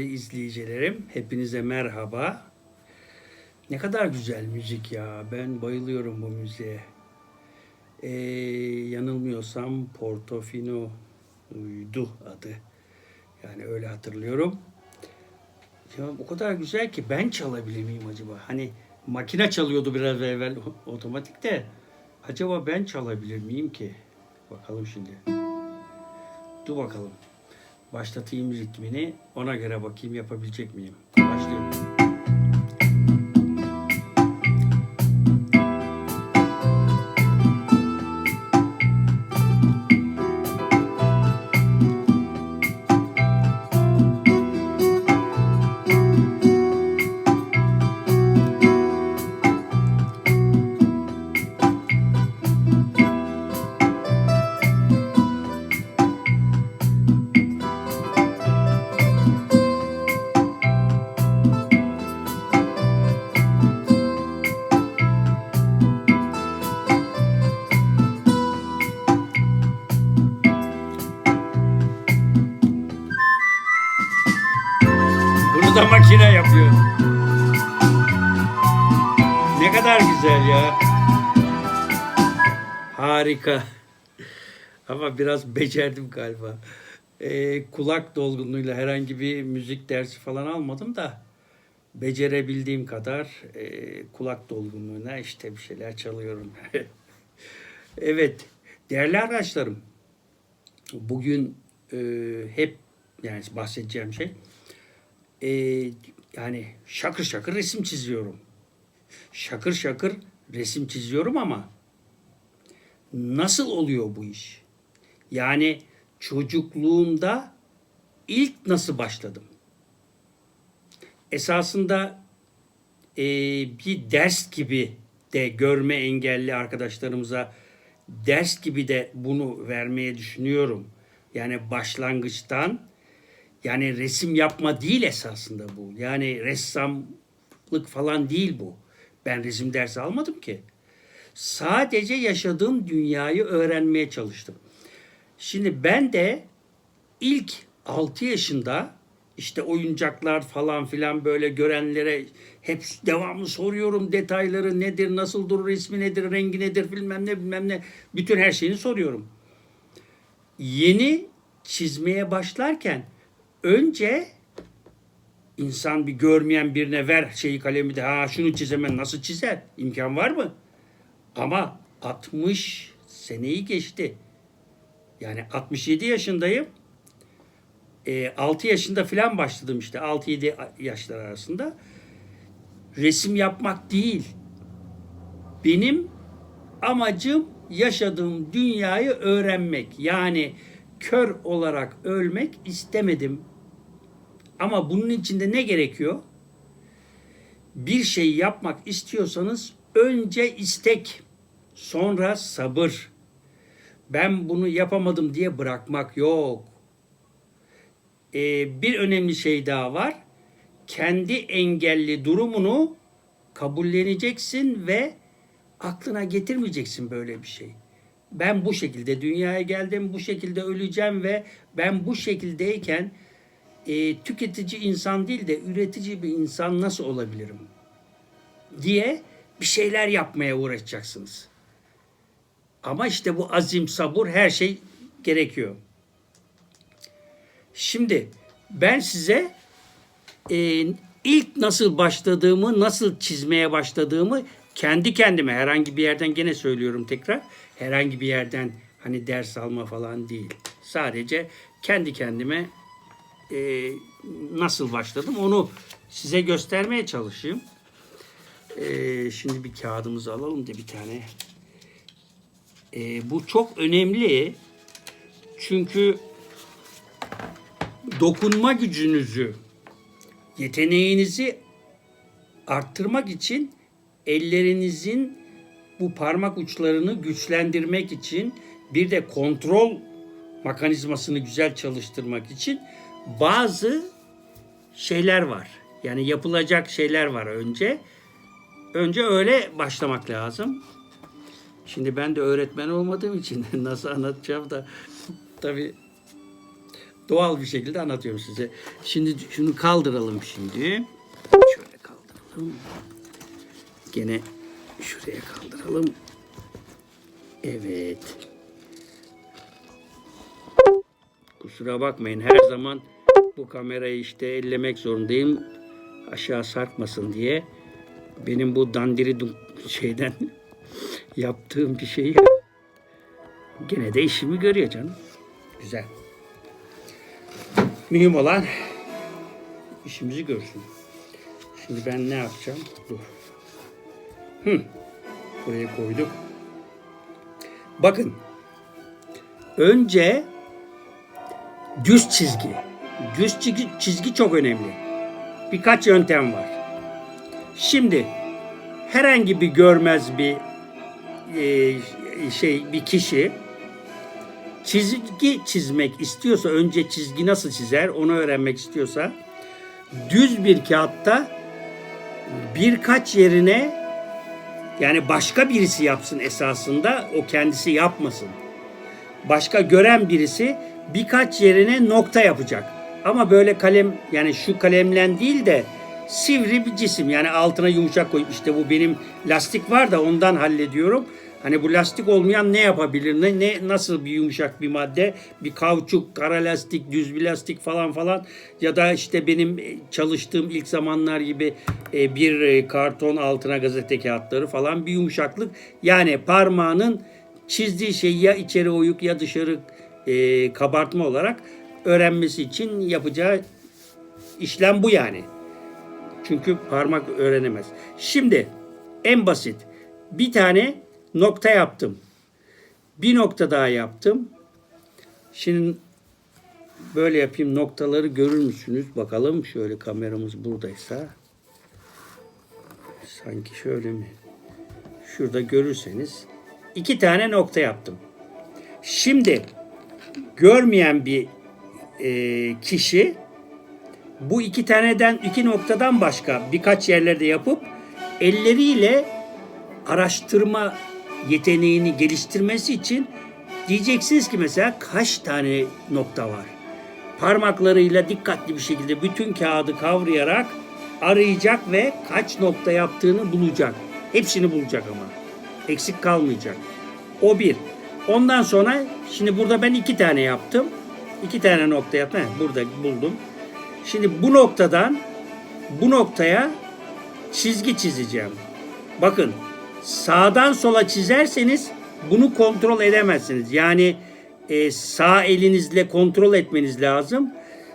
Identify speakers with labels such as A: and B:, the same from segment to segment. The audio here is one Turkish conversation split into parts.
A: Değerli izleyicilerim, hepinize merhaba. Ne kadar güzel müzik ya. Ben bayılıyorum bu müziğe. Ee, yanılmıyorsam Portofino'ydu adı. Yani öyle hatırlıyorum. Ya o kadar güzel ki ben çalabilir miyim acaba? Hani makine çalıyordu biraz evvel otomatik de. Acaba ben çalabilir miyim ki? Bakalım şimdi. Dur bakalım. Başlatayım ritmini. Ona göre bakayım yapabilecek miyim? Başlıyorum. Harika. Ama biraz becerdim galiba. Ee, kulak dolgunluğuyla herhangi bir müzik dersi falan almadım da becerebildiğim kadar e, kulak dolgunluğuna işte bir şeyler çalıyorum. evet, değerli arkadaşlarım. Bugün e, hep yani bahsedeceğim şey e, yani şakır şakır resim çiziyorum. Şakır şakır resim çiziyorum ama nasıl oluyor bu iş? Yani çocukluğumda ilk nasıl başladım? Esasında e, bir ders gibi de görme engelli arkadaşlarımıza ders gibi de bunu vermeye düşünüyorum. Yani başlangıçtan yani resim yapma değil esasında bu. Yani ressamlık falan değil bu. Ben resim dersi almadım ki. Sadece yaşadığım dünyayı öğrenmeye çalıştım. Şimdi ben de ilk 6 yaşında işte oyuncaklar falan filan böyle görenlere hep devamlı soruyorum detayları nedir, nasıl durur, ismi nedir, rengi nedir bilmem ne bilmem ne. Bütün her şeyini soruyorum. Yeni çizmeye başlarken önce insan bir görmeyen birine ver şeyi kalemi de ha şunu çizemem nasıl çizer? İmkan var mı? Ama 60 seneyi geçti. Yani 67 yaşındayım. E, 6 yaşında falan başladım işte 6-7 yaşlar arasında. Resim yapmak değil. Benim amacım yaşadığım dünyayı öğrenmek. Yani kör olarak ölmek istemedim. Ama bunun içinde ne gerekiyor? Bir şey yapmak istiyorsanız önce istek, sonra sabır. Ben bunu yapamadım diye bırakmak yok. Ee, bir önemli şey daha var. Kendi engelli durumunu kabulleneceksin ve aklına getirmeyeceksin böyle bir şey. Ben bu şekilde dünyaya geldim, bu şekilde öleceğim ve ben bu şekildeyken e, tüketici insan değil de üretici bir insan nasıl olabilirim diye bir şeyler yapmaya uğraşacaksınız. Ama işte bu azim, sabır her şey gerekiyor. Şimdi ben size e, ilk nasıl başladığımı, nasıl çizmeye başladığımı kendi kendime herhangi bir yerden gene söylüyorum tekrar. Herhangi bir yerden hani ders alma falan değil. Sadece kendi kendime e, nasıl başladım onu size göstermeye çalışayım. E, şimdi bir kağıdımızı alalım da bir tane. E, bu çok önemli. Çünkü dokunma gücünüzü, yeteneğinizi arttırmak için ellerinizin bu parmak uçlarını güçlendirmek için bir de kontrol mekanizmasını güzel çalıştırmak için bazı şeyler var. Yani yapılacak şeyler var önce. Önce öyle başlamak lazım. Şimdi ben de öğretmen olmadığım için nasıl anlatacağım da tabii Doğal bir şekilde anlatıyorum size. Şimdi şunu kaldıralım şimdi. Şöyle kaldıralım. Gene şuraya kaldıralım. Evet. Kusura bakmayın her zaman bu kamerayı işte ellemek zorundayım. Aşağı sarkmasın diye. Benim bu dandiri şeyden yaptığım bir şey ya. Gene de işimi görüyor canım. Güzel. Mühim olan işimizi görsün. Şimdi ben ne yapacağım? Dur. Hı. Buraya koyduk. Bakın. Önce düz çizgi. Düz çizgi, çizgi çok önemli. Birkaç yöntem var. Şimdi herhangi bir görmez bir e, şey bir kişi çizgi çizmek istiyorsa önce çizgi nasıl çizer onu öğrenmek istiyorsa düz bir kağıtta birkaç yerine yani başka birisi yapsın esasında o kendisi yapmasın. Başka gören birisi birkaç yerine nokta yapacak. Ama böyle kalem yani şu kalemlen değil de sivri bir cisim yani altına yumuşak koyup işte bu benim lastik var da ondan hallediyorum. Hani bu lastik olmayan ne yapabilir? Ne, ne nasıl bir yumuşak bir madde? Bir kauçuk, kara lastik, düz bir lastik falan falan ya da işte benim e, çalıştığım ilk zamanlar gibi e, bir e, karton altına gazete kağıtları falan bir yumuşaklık. Yani parmağının çizdiği şey ya içeri oyuk ya dışarı kabartma olarak öğrenmesi için yapacağı işlem bu yani. Çünkü parmak öğrenemez. Şimdi en basit bir tane nokta yaptım. Bir nokta daha yaptım. Şimdi böyle yapayım noktaları görür müsünüz? Bakalım şöyle kameramız buradaysa. Sanki şöyle mi? Şurada görürseniz iki tane nokta yaptım. Şimdi görmeyen bir e, kişi bu iki taneden iki noktadan başka birkaç yerlerde yapıp elleriyle araştırma yeteneğini geliştirmesi için diyeceksiniz ki mesela kaç tane nokta var? Parmaklarıyla dikkatli bir şekilde bütün kağıdı kavrayarak arayacak ve kaç nokta yaptığını bulacak. Hepsini bulacak ama. Eksik kalmayacak. O bir. Ondan sonra şimdi burada ben iki tane yaptım. İki tane nokta yaptım. Heh, burada buldum. Şimdi bu noktadan bu noktaya çizgi çizeceğim. Bakın sağdan sola çizerseniz bunu kontrol edemezsiniz. Yani e, sağ elinizle kontrol etmeniz lazım.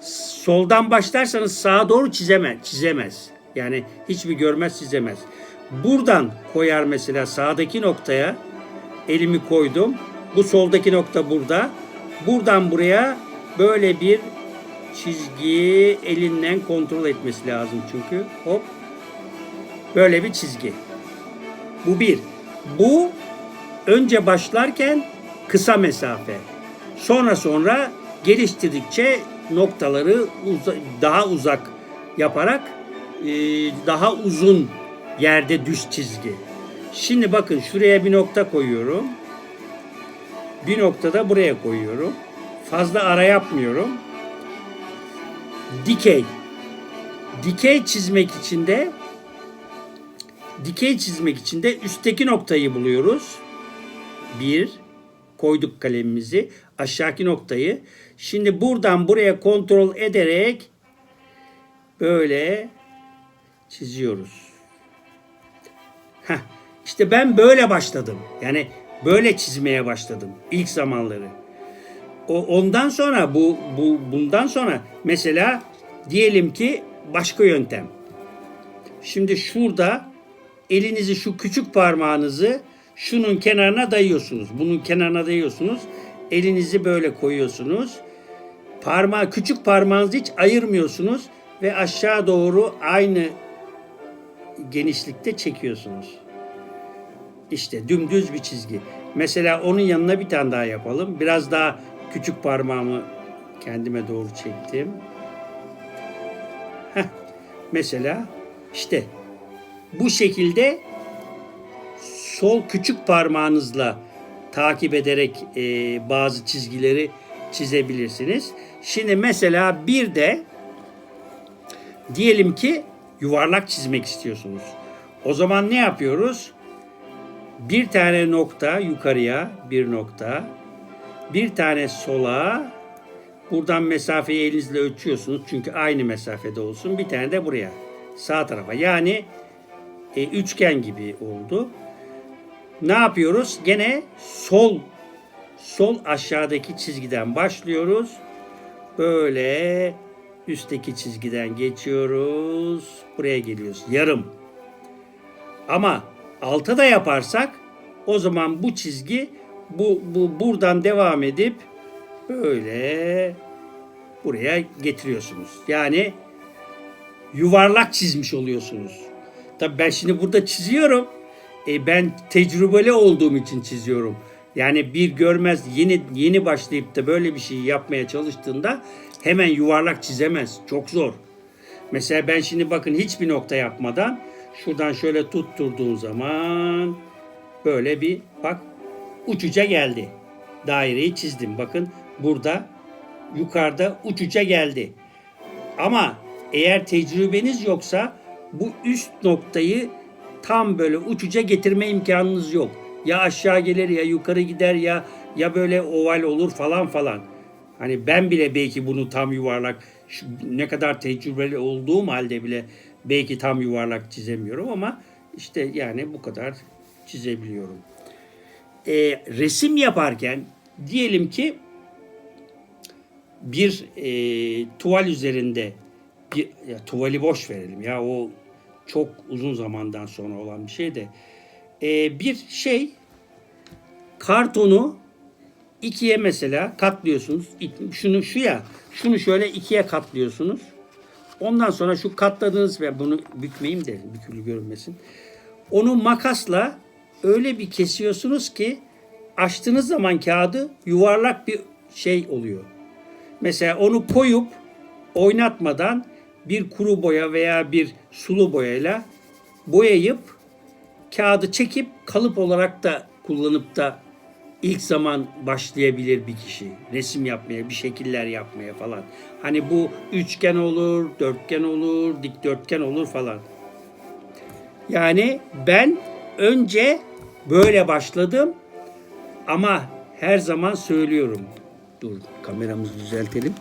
A: Soldan başlarsanız sağa doğru çizemez, çizemez. Yani hiçbir görmez çizemez. Buradan koyar mesela sağdaki noktaya elimi koydum. Bu soldaki nokta burada. Buradan buraya böyle bir çizgi elinden kontrol etmesi lazım çünkü. Hop. Böyle bir çizgi. Bu bir. Bu önce başlarken kısa mesafe. Sonra sonra geliştirdikçe noktaları uza- daha uzak yaparak e, daha uzun yerde düz çizgi. Şimdi bakın şuraya bir nokta koyuyorum. Bir nokta da buraya koyuyorum. Fazla ara yapmıyorum. Dikey. Dikey çizmek için de dikey çizmek için de üstteki noktayı buluyoruz. Bir, koyduk kalemimizi. Aşağıki noktayı. Şimdi buradan buraya kontrol ederek böyle çiziyoruz. Heh, işte ben böyle başladım. Yani böyle çizmeye başladım ilk zamanları. Ondan sonra bu bu bundan sonra mesela diyelim ki başka yöntem. Şimdi şurada elinizi şu küçük parmağınızı şunun kenarına dayıyorsunuz. Bunun kenarına dayıyorsunuz. Elinizi böyle koyuyorsunuz. Parmağı küçük parmağınızı hiç ayırmıyorsunuz ve aşağı doğru aynı genişlikte çekiyorsunuz. İşte dümdüz bir çizgi. Mesela onun yanına bir tane daha yapalım. Biraz daha küçük parmağımı kendime doğru çektim. Heh. Mesela işte bu şekilde sol küçük parmağınızla takip ederek e, bazı çizgileri çizebilirsiniz. Şimdi mesela bir de diyelim ki yuvarlak çizmek istiyorsunuz. O zaman ne yapıyoruz? Bir tane nokta yukarıya bir nokta. Bir tane sola. Buradan mesafeyi elinizle ölçüyorsunuz. Çünkü aynı mesafede olsun. Bir tane de buraya. Sağ tarafa. Yani e, üçgen gibi oldu. Ne yapıyoruz? Gene sol sol aşağıdaki çizgiden başlıyoruz. Böyle üstteki çizgiden geçiyoruz. Buraya geliyoruz. Yarım. Ama alta da yaparsak o zaman bu çizgi bu, bu buradan devam edip böyle buraya getiriyorsunuz. Yani yuvarlak çizmiş oluyorsunuz. Tabii ben şimdi burada çiziyorum. E, ben tecrübeli olduğum için çiziyorum. Yani bir görmez yeni yeni başlayıp da böyle bir şey yapmaya çalıştığında hemen yuvarlak çizemez. Çok zor. Mesela ben şimdi bakın hiçbir nokta yapmadan şuradan şöyle tutturduğum zaman böyle bir bak uçuca geldi. Daireyi çizdim. Bakın burada yukarıda uçuca geldi. Ama eğer tecrübeniz yoksa bu üst noktayı tam böyle uçuca getirme imkanınız yok. Ya aşağı gelir ya yukarı gider ya ya böyle oval olur falan falan. Hani ben bile belki bunu tam yuvarlak şu, ne kadar tecrübeli olduğum halde bile belki tam yuvarlak çizemiyorum ama işte yani bu kadar çizebiliyorum. Ee, resim yaparken diyelim ki bir e, tuval üzerinde bir ya, tuvali boş verelim ya o çok uzun zamandan sonra olan bir şey de e, bir şey kartonu ikiye mesela katlıyorsunuz. Şunu şu ya şunu şöyle ikiye katlıyorsunuz. Ondan sonra şu katladığınız ve bunu bükmeyeyim de bükülü görünmesin. Onu makasla öyle bir kesiyorsunuz ki açtığınız zaman kağıdı yuvarlak bir şey oluyor. Mesela onu koyup oynatmadan bir kuru boya veya bir sulu boyayla boyayıp kağıdı çekip kalıp olarak da kullanıp da ilk zaman başlayabilir bir kişi. Resim yapmaya, bir şekiller yapmaya falan. Hani bu üçgen olur, dörtgen olur, dikdörtgen olur falan. Yani ben önce böyle başladım ama her zaman söylüyorum. Dur kameramızı düzeltelim.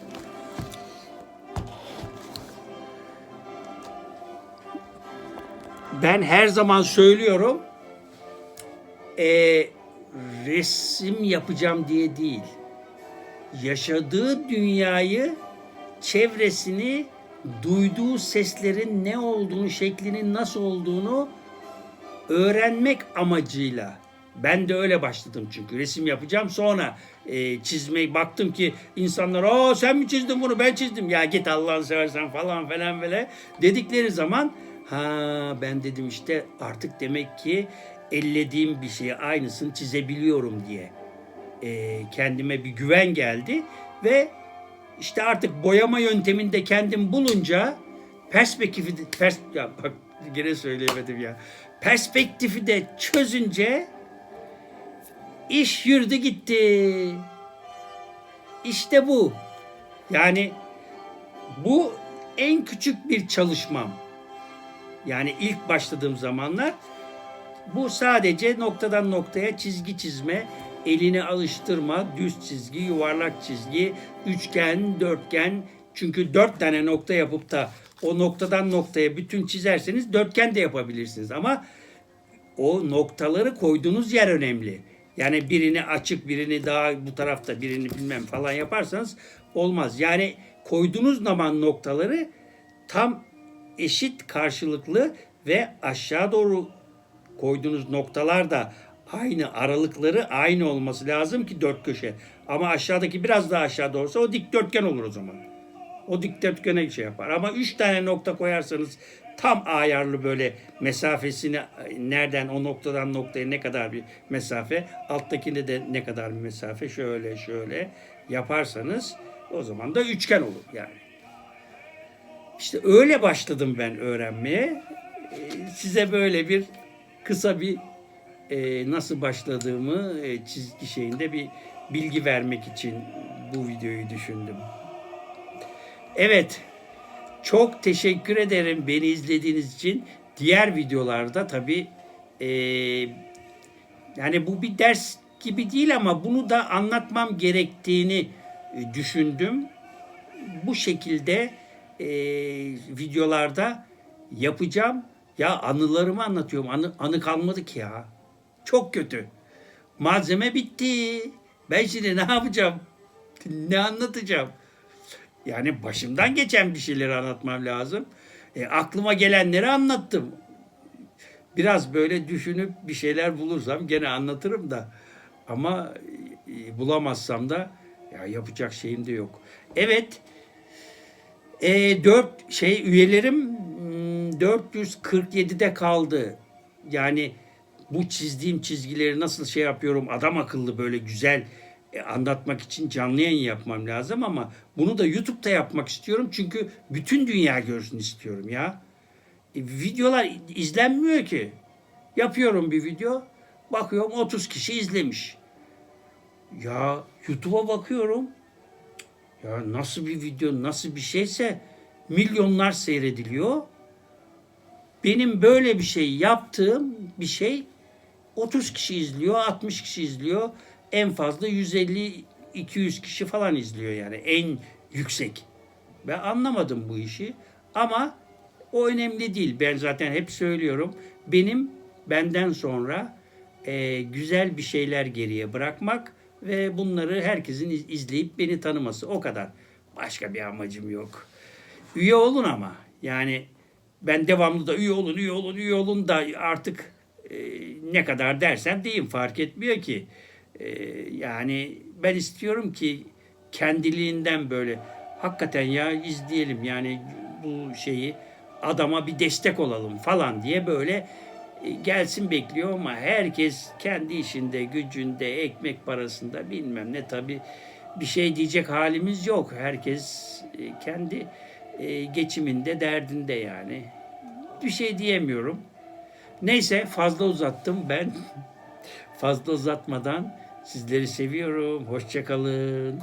A: Ben her zaman söylüyorum. eee, resim yapacağım diye değil. Yaşadığı dünyayı, çevresini, duyduğu seslerin ne olduğunu, şeklinin nasıl olduğunu öğrenmek amacıyla. Ben de öyle başladım çünkü. Resim yapacağım sonra e, çizmeyi baktım ki insanlar aa sen mi çizdin bunu? Ben çizdim. Ya git Allah'ını seversen falan falan böyle dedikleri zaman ha ben dedim işte artık demek ki ellediğim bir şeyi aynısını çizebiliyorum diye e, kendime bir güven geldi ve işte artık boyama yönteminde kendim bulunca perspektifi pers ya bak gene söyleyemedim ya perspektifi de çözünce iş yürüdü gitti. İşte bu. Yani bu en küçük bir çalışmam. Yani ilk başladığım zamanlar bu sadece noktadan noktaya çizgi çizme, elini alıştırma, düz çizgi, yuvarlak çizgi, üçgen, dörtgen. Çünkü dört tane nokta yapıp da o noktadan noktaya bütün çizerseniz dörtgen de yapabilirsiniz. Ama o noktaları koyduğunuz yer önemli. Yani birini açık, birini daha bu tarafta, birini bilmem falan yaparsanız olmaz. Yani koyduğunuz zaman noktaları tam eşit karşılıklı ve aşağı doğru koyduğunuz noktalar da aynı aralıkları aynı olması lazım ki dört köşe. Ama aşağıdaki biraz daha aşağıda olsa o dikdörtgen olur o zaman. O dikdörtgene şey yapar. Ama üç tane nokta koyarsanız tam ayarlı böyle mesafesini nereden o noktadan noktaya ne kadar bir mesafe, alttakinde de ne kadar bir mesafe şöyle şöyle yaparsanız o zaman da üçgen olur yani. İşte öyle başladım ben öğrenmeye. Ee, Size böyle bir kısa bir e, nasıl başladığımı e, çizgi şeyinde bir bilgi vermek için bu videoyu düşündüm. Evet. Çok teşekkür ederim beni izlediğiniz için. Diğer videolarda tabii eee, yani bu bir ders gibi değil ama bunu da anlatmam gerektiğini e, düşündüm. Bu şekilde eee, videolarda yapacağım. Ya anılarımı anlatıyorum. Anı, anı kalmadı ki ya. Çok kötü. Malzeme bitti. Ben şimdi ne yapacağım? Ne anlatacağım? Yani başımdan geçen bir şeyleri anlatmam lazım. E, aklıma gelenleri anlattım. Biraz böyle düşünüp bir şeyler bulursam gene anlatırım da. Ama e, bulamazsam da ya yapacak şeyim de yok. Evet. E, 4 şey üyelerim hmm, 447'de kaldı. Yani bu çizdiğim çizgileri nasıl şey yapıyorum adam akıllı böyle güzel anlatmak için canlı yayın yapmam lazım ama bunu da YouTube'da yapmak istiyorum çünkü bütün dünya görsün istiyorum ya. E, videolar izlenmiyor ki. Yapıyorum bir video, bakıyorum 30 kişi izlemiş. Ya YouTube'a bakıyorum. Ya nasıl bir video, nasıl bir şeyse milyonlar seyrediliyor. Benim böyle bir şey yaptığım bir şey 30 kişi izliyor, 60 kişi izliyor. En fazla 150 200 kişi falan izliyor yani en yüksek. Ben anlamadım bu işi ama o önemli değil. Ben zaten hep söylüyorum. Benim benden sonra e, güzel bir şeyler geriye bırakmak ve bunları herkesin iz- izleyip beni tanıması o kadar. Başka bir amacım yok. Üye olun ama yani ben devamlı da üye olun, üye olun, üye olun da artık e, ne kadar dersen diyeyim fark etmiyor ki. E, yani ben istiyorum ki kendiliğinden böyle hakikaten ya izleyelim yani bu şeyi adama bir destek olalım falan diye böyle e, gelsin bekliyor ama herkes kendi işinde, gücünde, ekmek parasında bilmem ne tabi bir şey diyecek halimiz yok. Herkes e, kendi e, geçiminde, derdinde yani. Bir şey diyemiyorum. Neyse fazla uzattım ben. fazla uzatmadan sizleri seviyorum. Hoşçakalın.